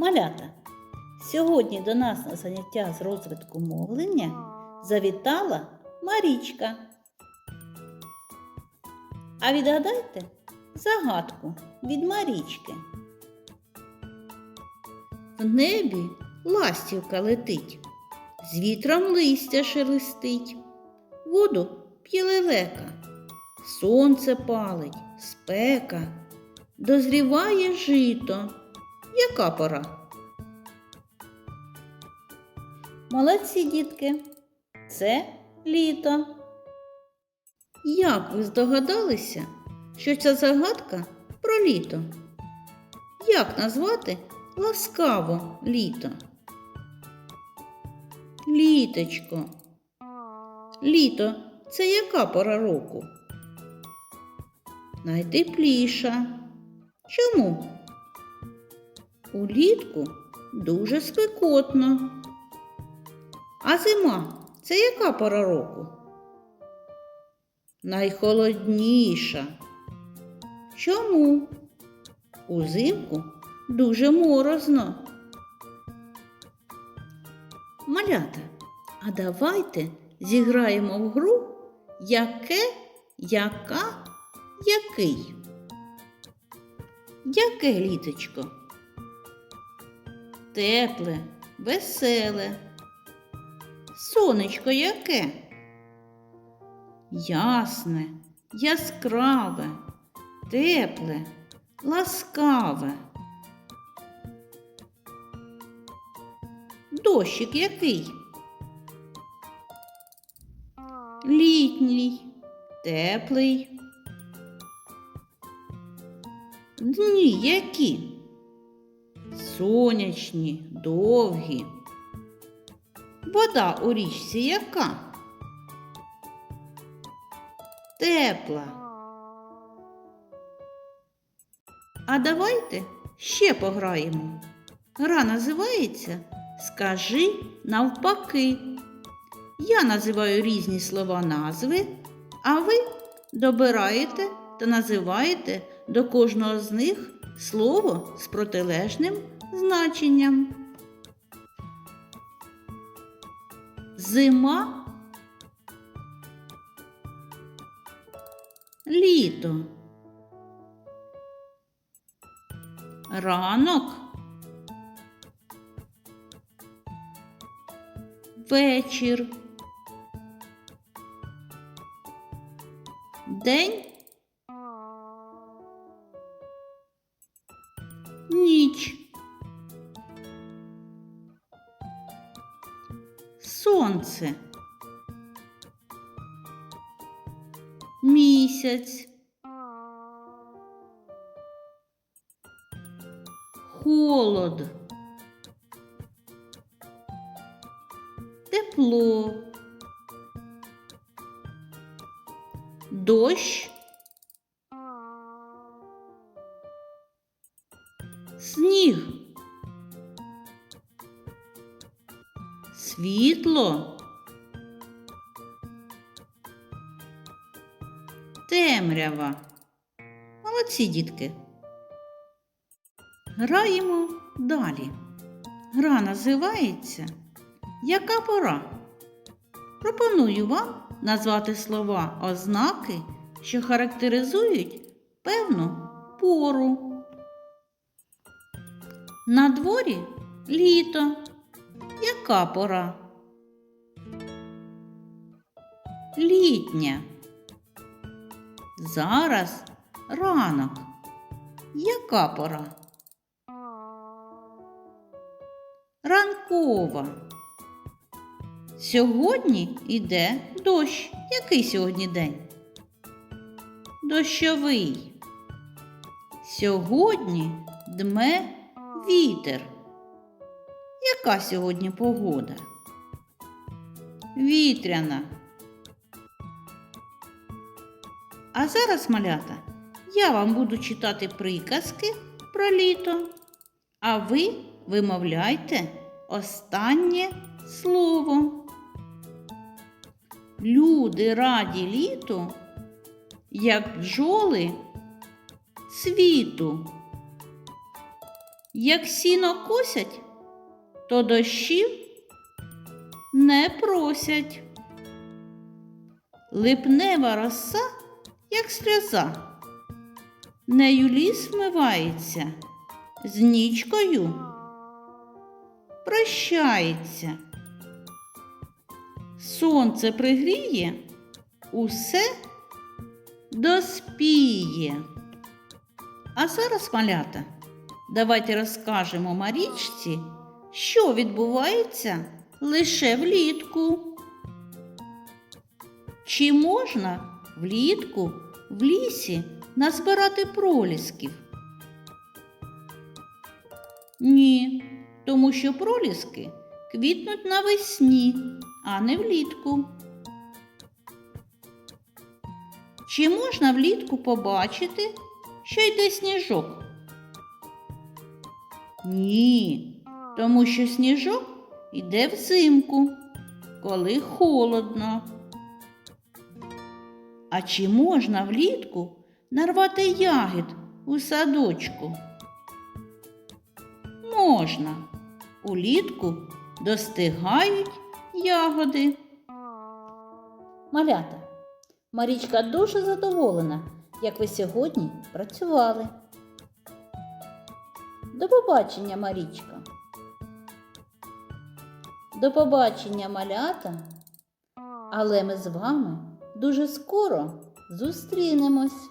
Малята, сьогодні до нас на заняття з розвитку мовлення завітала Марічка. А відгадайте загадку від Марічки. В небі ластівка летить, з вітром листя шелестить, воду п'є сонце палить, спека, дозріває жито. Яка пора? Молодці, дітки, це літо. Як ви здогадалися, що ця загадка про літо? Як назвати ласкаво літо? Літочко. Літо це яка пора року? Найтепліша. Чому? Улітку дуже спекотно. А зима це яка пора року? Найхолодніша. Чому? Узимку дуже морозно. Малята, а давайте зіграємо в гру яке, яка, який. Яке літочко? Тепле, веселе. Сонечко яке? Ясне, яскраве, тепле, ласкаве. Дощик який? Літній, теплий. Дні які? Сонячні, довгі. Вода у річці яка? Тепла. А давайте ще пограємо. Гра називається Скажи навпаки. Я називаю різні слова назви, а ви добираєте та називаєте до кожного з них слово з протилежним значенням. Зима. Літо. Ранок. Вечір. День. Сонце. Місяць. Холод. Тепло. Дощ. Сніг. Світло. Темрява. Молодці, дітки. Граємо далі. Гра називається Яка пора? Пропоную вам назвати слова ознаки, що характеризують певну пору. На дворі літо. Яка пора? Літня. Зараз ранок. Яка пора? Ранкова. Сьогодні йде дощ. Який сьогодні день? Дощовий. Сьогодні дме вітер. Яка сьогодні погода? Вітряна. А зараз, малята, я вам буду читати приказки про літо, а ви вимовляйте останнє слово. Люди раді літу, як бджоли світу. Як сіно косять, то дощів не просять. Липнева роса, як сльоза, нею ліс вмивається, з нічкою прощається. Сонце пригріє, усе доспіє. А зараз, малята, давайте розкажемо Марічці, що відбувається лише влітку. Чи можна влітку в лісі назбирати пролісків? Ні, тому що проліски квітнуть навесні, а не влітку. Чи можна влітку побачити, що йде сніжок? Ні, тому що сніжок йде взимку, коли холодно. А чи можна влітку нарвати ягід у садочку? Можна. Улітку достигають ягоди. Малята, Марічка дуже задоволена, як ви сьогодні працювали. До побачення, Марічка. До побачення, малята. Але ми з вами дуже скоро зустрінемось.